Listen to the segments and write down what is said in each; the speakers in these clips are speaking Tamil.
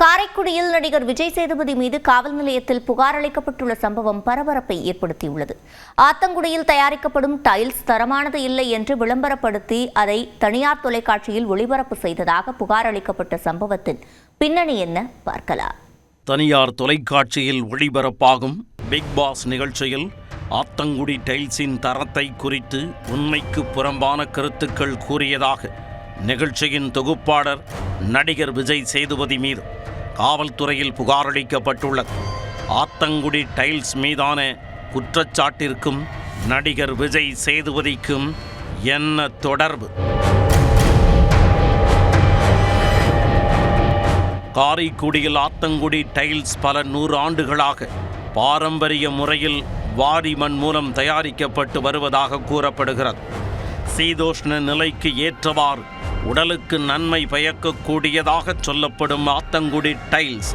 காரைக்குடியில் நடிகர் விஜய் சேதுபதி மீது காவல் நிலையத்தில் புகார் அளிக்கப்பட்டுள்ள சம்பவம் பரபரப்பை ஏற்படுத்தியுள்ளது. ஆத்தங்குடியில் தயாரிக்கப்படும் டைல்ஸ் தரமானது இல்லை என்று விளம்பரப்படுத்தி அதை தனியார் தொலைக்காட்சியில் ஒளிபரப்பு செய்ததாக புகார் அளிக்கப்பட்ட சம்பவத்தின் பின்னணி என்ன பார்க்கலாம். தனியார் தொலைக்காட்சியில் ஒளிபரப்பாகும் பிக் பாஸ் நிகழ்ச்சியில் ஆத்தங்குடி டைல்ஸின் தரத்தை குறித்து உண்மைக்கு புறம்பான கருத்துக்கள் கூறியதாக நிகழ்ச்சியின் தொகுப்பாளர் நடிகர் விஜய் சேதுபதி மீது காவல்துறையில் புகாரளிக்கப்பட்டுள்ளது ஆத்தங்குடி டைல்ஸ் மீதான குற்றச்சாட்டிற்கும் நடிகர் விஜய் சேதுபதிக்கும் என்ன தொடர்பு? காரைக்குடியில் ஆத்தங்குடி டைல்ஸ் பல நூறு ஆண்டுகளாக பாரம்பரிய முறையில் வாரி மண் மூலம் தயாரிக்கப்பட்டு வருவதாக கூறப்படுகிறது. சீதோஷ்ண நிலைக்கு ஏற்றவாறு உடலுக்கு நன்மை பயக்கக்கூடியதாக சொல்லப்படும் ஆத்தங்குடி டைல்ஸ்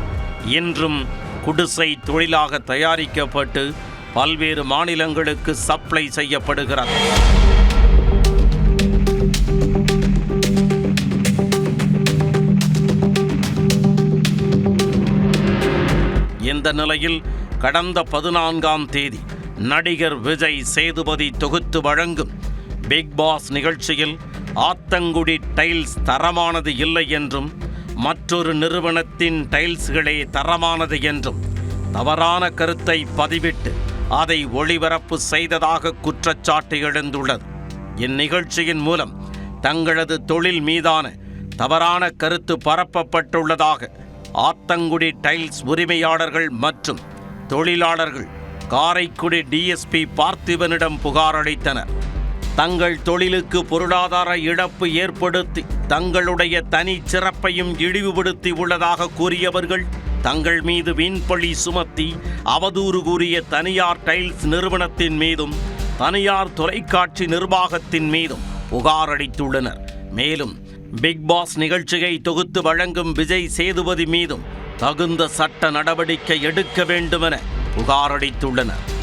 இன்றும் குடிசை தொழிலாக தயாரிக்கப்பட்டு பல்வேறு மாநிலங்களுக்கு சப்ளை செய்யப்படுகிறது. இந்த நிலையில் கடந்த பதினான்காம் தேதி நடிகர் விஜய் சேதுபதி தொகுத்து வழங்கும் பிக் பாஸ் நிகழ்ச்சியில் ஆத்தங்குடி டைல்ஸ் தரமானது இல்லை என்றும் மற்றொரு நிறுவனத்தின் டைல்ஸ்களே தரமானது என்றும் தவறான கருத்தை பதிவிட்டு அதை ஒளிபரப்பு செய்ததாக குற்றச்சாட்டு எழுந்துள்ளது. இந்நிகழ்ச்சியின் மூலம் தங்களது தொழில் மீதான தவறான கருத்து பரப்பப்பட்டுள்ளதாக ஆத்தங்குடி டைல்ஸ் உரிமையாளர்கள் மற்றும் தொழிலாளர்கள் காரைக்குடி டிஎஸ்பி பார்த்திபனிடம் புகார் அளித்தனர். தங்கள் தொழிலுக்கு பொருளாதார இழப்பு ஏற்படுத்தி தங்களுடைய தனி சிறப்பையும் இழிவுபடுத்தி உள்ளதாக கூறியவர்கள் தங்கள் மீது வீண்பழி சுமத்தி அவதூறு கூறிய தனியார் டைல்ஸ் நிறுவனத்தின் மீதும் தனியார் தொலைக்காட்சி நிர்வாகத்தின் மீதும் புகார் அளித்துள்ளனர். மேலும் பிக் பாஸ் நிகழ்ச்சியை தொகுத்து வழங்கும் விஜய் சேதுபதி மீதும் தகுந்த சட்ட நடவடிக்கை எடுக்க வேண்டுமென புகார் அளித்துள்ளனர்.